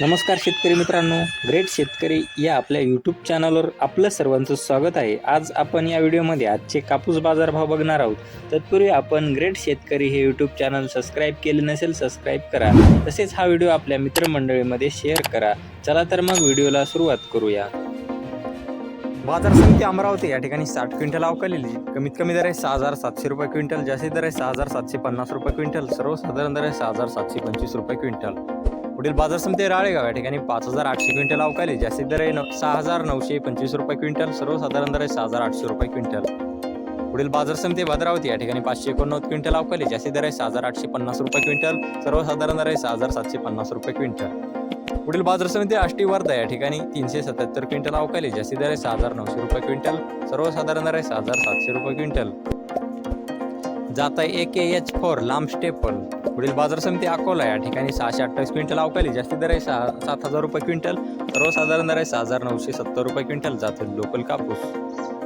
नमस्कार शेतकरी मित्रांनो ग्रेट शेतकरी या आपल्या यूट्यूब चॅनलवर आपलं सर्वांचं स्वागत आहे. आज आपण या व्हिडिओमध्ये आजचे कापूस बाजारभाव बघणार आहोत. तत्पूर्वी आपण ग्रेट शेतकरी हे यूट्यूब चॅनल सबस्क्राईब केले नसेल सबस्क्राईब करा. तसेच हा व्हिडिओ आपल्या मित्रमंडळीमध्ये शेअर करा. चला तर मग व्हिडिओला सुरुवात करूया. बाजार समिती अमरावती या ठिकाणी साठ क्विंटल अवकालेली कमीत कमी दर आहे सहा हजार सातशे रुपये क्विंटल जास्तीत दर आहे सहा हजार सातशे पन्नास रुपये क्विंटल सर्वसाधारण दर आहे सहा हजार सातशे पंचवीस रुपये क्विंटल. पुढील बाजार समिती राळेगाव या ठिकाणी पाच हजार आठशे क्विंटल अवकाली जास्तीत दर आहे सहा हजार नऊशे पंचवीस रुपये क्विंटल सर्वसाधारण दर आहे सहा हजार आठशे रुपये क्विंटल. पुढील बाजार समिती भद्रावती या ठिकाणी पाचशे एकोणनव्वद क्विंटल अवकाली जास्तीत दर आहे सहा हजार आठशे पन्नास रुपये क्विंटल सर्वसाधारण दर आहे सहा हजार सातशे पन्नास रुपये क्विंटल. पुढील बाजार समिती आष्टी वर्धा या ठिकाणी तीनशे सत्याहत्तर क्विंटल अवकाली जास्तीत दर आहे सहा हजार नऊशे रुपये क्विंटल सर्वसाधारण दर आहे सहा हजार सातशे रुपये क्विंटल. जात आहे ए के एच फोर लांब स्टेपल पुढील बाजार समिती अकोला या ठिकाणी सहाशे अठ्ठावीस क्विंटल अवकाली जास्तीत दर आहे सहा सात हजार रुपये क्विंटल. सर्वसाधारण दर आहे सहा हजार नऊशे सत्तर रुपये क्विंटल. जातील लोकल कापूस.